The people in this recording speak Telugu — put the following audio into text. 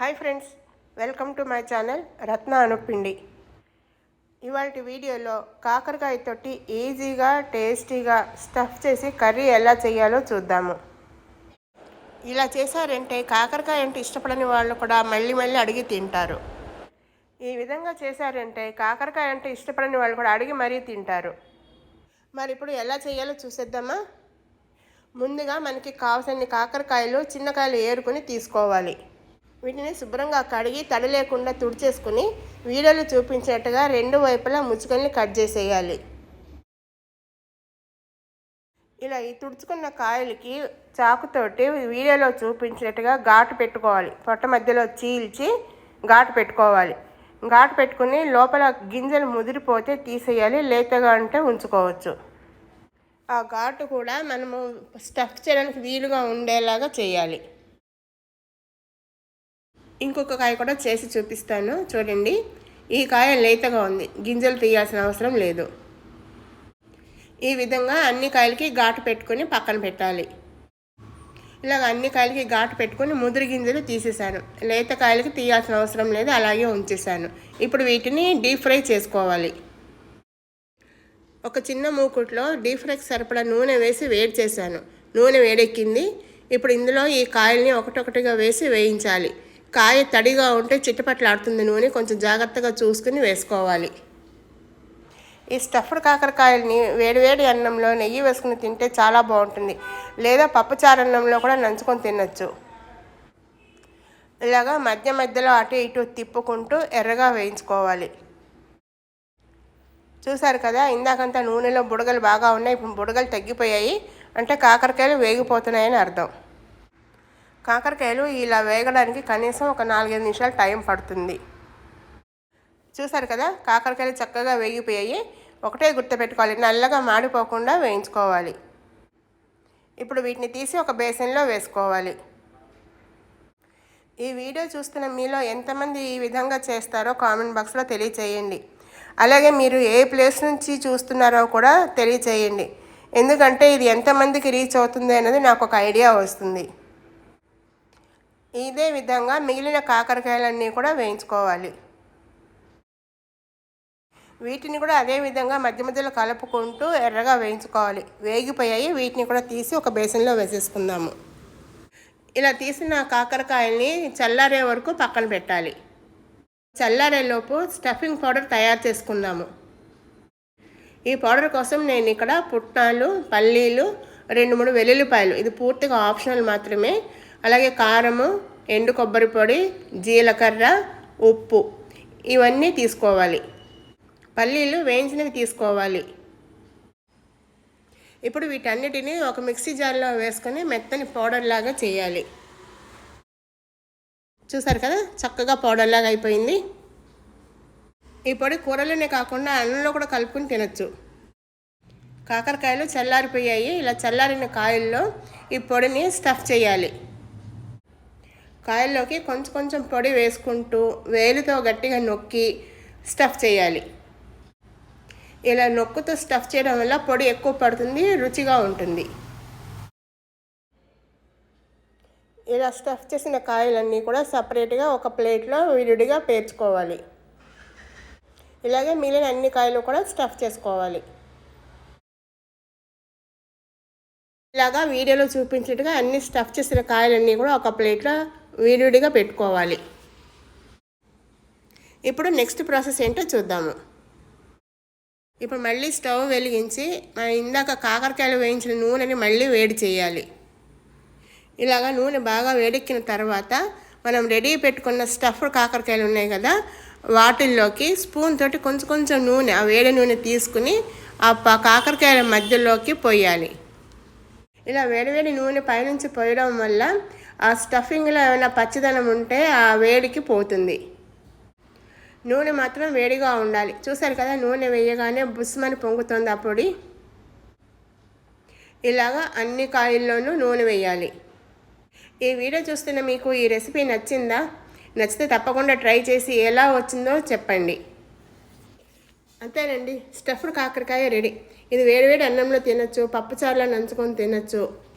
Hi friends welcome to my channel Ratna Anupindi. ఇవాళ వీడియోలో కాకరకాయ తోటి ఈజీగా టేస్టీగా స్టఫ్ చేసి కర్రీ ఎలా చేయాలో చూద్దాము. ఇలా చేశారంటే కాకరకాయ అంటే ఇష్టపడని వాళ్ళు కూడా మళ్ళీ మళ్ళీ అడిగి తింటారు. ఈ విధంగా చేశారంటే కాకరకాయ అంటే ఇష్టపడని వాళ్ళు కూడా అడిగి మరీ తింటారు. మరి ఇప్పుడు ఎలా చేయాలో చూసేద్దామా? ముందుగా మనకి కావాల్సిన కాకరకాయలు చిన్న కాయలు ఏరుకొని తీసుకోవాలి. వీటిని శుభ్రంగా కడిగి తడి లేకుండా తుడిచేసుకుని వీడియోలు చూపించినట్టుగా రెండు వైపులా ముచ్చుకొని కట్ చేసేయాలి. ఇలా ఈ తుడుచుకున్న కాయలకి చాకుతోటి వీడియోలో చూపించినట్టుగా ఘాటు పెట్టుకోవాలి. పొట్ట మధ్యలో చీల్చి ఘాటు పెట్టుకోవాలి. ఘాటు పెట్టుకుని లోపల గింజలు ముదిరిపోతే తీసేయాలి లేతగా అంటే ఉంచుకోవచ్చు. ఆ ఘాటు కూడా మనము స్టఫ్ చేయడానికి వీలుగా ఉండేలాగా చేయాలి. ఇంకొక కాయ కూడా చేసి చూపిస్తాను. చూడండి. ఈ కాయ లేతగా ఉంది. గింజలు తీయాల్సిన అవసరం లేదు. ఈ విధంగా అన్ని కాయలకి ఘాటు పెట్టుకొని పక్కన పెట్టాలి. ఇలాగ అన్ని కాయలకి ఘాటు పెట్టుకొని ముదిరి గింజలు తీసేసాను లేత కాయలకి తీయాల్సిన అవసరం లేదు. అలాగే ఉంచేసాను ఇప్పుడు వీటిని డీప్ ఫ్రై చేసుకోవాలి. ఒక చిన్న మూకుట్లో డీప్ ఫ్రైకి సరిపడా నూనె వేసి వేడి చేశాను. నూనె వేడెక్కింది. ఇప్పుడు ఇందులో ఈ కాయల్ని ఒకటొకటిగా వేసి వేయించాలి. కాయ తడిగా ఉంటే చిట్టపట్లాడుతుంది నూనె కొంచెం జాగ్రత్తగా చూసుకుని వేసుకోవాలి. ఈ స్టఫ్డ్ కాకరకాయల్ని వేడివేడి అన్నంలో నెయ్యి వేసుకుని తింటే చాలా బాగుంటుంది. లేదా పప్పుచారు అన్నంలో కూడా నంచుకొని తినచ్చు. ఇలాగా మధ్య మధ్యలో అటు ఇటు తిప్పుకుంటూ ఎర్రగా వేయించుకోవాలి. చూసారు కదా ఇందాకంతా నూనెలో బుడగలు బాగా ఉన్నాయి. ఇప్పుడు బుడగలు తగ్గిపోయాయి. అంటే కాకరకాయలు వేగిపోతున్నాయని అర్థం. కాకరకాయలు ఇలా వేగడానికి కనీసం ఒక నాలుగైదు నిమిషాలు టైం పడుతుంది. చూసారు కదా? కాకరకాయలు చక్కగా వేగిపోయాయి. ఒకటే గుర్తుపెట్టుకోవాలి నల్లగా మాడిపోకుండా వేయించుకోవాలి. ఇప్పుడు వీటిని తీసి ఒక బేసిన్లో వేసుకోవాలి. ఈ వీడియో చూస్తున్న మీలో ఎంతమంది ఈ విధంగా చేస్తారో కామెంట్ బాక్స్లో తెలియచేయండి. అలాగే మీరు ఏ ప్లేస్ నుంచి చూస్తున్నారో కూడా తెలియచేయండి. ఎందుకంటే ఇది ఎంతమందికి రీచ్ అవుతుంది అనేది నాకు ఒక ఐడియా వస్తుంది. ఇదే విధంగా మిగిలిన కాకరకాయలన్నీ కూడా వేయించుకోవాలి. వీటిని కూడా అదే విధంగా మధ్య మధ్యలో కలుపుకుంటూ ఎర్రగా వేయించుకోవాలి. వేగిపోయాయి. వీటిని కూడా తీసి ఒక బేసన్లో వేసేసుకుందాము. ఇలా తీసిన కాకరకాయల్ని చల్లారే వరకు పక్కన పెట్టాలి. చల్లారేలోపు స్టఫింగ్ పౌడర్ తయారు చేసుకుందాము. ఈ పౌడర్ కోసం నేను ఇక్కడ పుట్నాలు పల్లీలు రెండు మూడు వెల్లుల్లిపాయలు. ఇది పూర్తిగా ఆప్షనల్ మాత్రమే. అలాగే కారము ఎండు కొబ్బరి పొడి జీలకర్ర ఉప్పు. ఇవన్నీ తీసుకోవాలి. పల్లీలు వేయించినవి తీసుకోవాలి. ఇప్పుడు వీటన్నిటిని ఒక మిక్సీ జార్లో వేసుకొని మెత్తని పౌడర్ లాగా చేయాలి. చూసారు కదా? చక్కగా పౌడర్ లాగా అయిపోయింది. ఈ పొడి కూరలోనే కాకుండా అన్నంలో కూడా కలుపుకొని తినచ్చు. కాకరకాయలు చల్లారిపోయాయి. ఇలా చల్లారిన కాయల్లో ఈ పొడిని స్టఫ్ చేయాలి. కాయల్లోకి కొంచెం కొంచెం పొడి వేసుకుంటూ వేలుతో గట్టిగా నొక్కి స్టఫ్ చేయాలి. ఇలా నొక్కుతో స్టఫ్ చేయడం వల్ల పొడి ఎక్కువ పడుతుంది రుచిగా ఉంటుంది. ఇలా స్టఫ్ చేసిన కాయలన్నీ కూడా సపరేట్గా ఒక ప్లేట్లో విడిగా పేర్చుకోవాలి. ఇలాగే మిగిలిన అన్ని కాయలు కూడా స్టఫ్ చేసుకోవాలి. ఇలాగా వీడియోలో చూపించినట్టుగా అన్ని స్టఫ్ చేసిన కాయలన్నీ కూడా ఒక ప్లేట్లో విడివిడిగా పెట్టుకోవాలి. ఇప్పుడు నెక్స్ట్ ప్రాసెస్ ఏంటో చూద్దాము. ఇప్పుడు మళ్ళీ స్టవ్ వెలిగించి మనం ఇందాక కాకరకాయలు వేయించిన నూనెని మళ్ళీ వేడి చేయాలి. ఇలాగ నూనె బాగా వేడెక్కిన తర్వాత మనం రెడీ పెట్టుకున్న స్టఫ్డ్ కాకరకాయలు ఉన్నాయి కదా వాటిల్లోకి స్పూన్ తోటి కొంచెం కొంచెం నూనె ఆ వేడి నూనె తీసుకుని ఆ కాకరకాయల మధ్యలోకి పోయాలి. ఇలా వేడివేడి నూనె పైనుంచి పోయడం వల్ల ఆ స్టఫింగ్లో ఏమైనా పచ్చదనం ఉంటే ఆ వేడికి పోతుంది. నూనె మాత్రం వేడిగా ఉండాలి. చూసారు కదా నూనె వేయగానే బుస్మని పొంగుతుంది ఆ పొడి. ఇలాగా అన్ని కాయల్లోనూ నూనె వేయాలి. ఈ వీడియో చూస్తున్న మీకు ఈ రెసిపీ నచ్చిందా? నచ్చితే తప్పకుండా ట్రై చేసి ఎలా వచ్చిందో చెప్పండి. అంతేనండి స్టఫ్డ్ కాకరకాయ రెడీ. ఇది వేడివేడి అన్నంలో తినచ్చు పప్పుచారులో నంచుకొని తినచ్చు.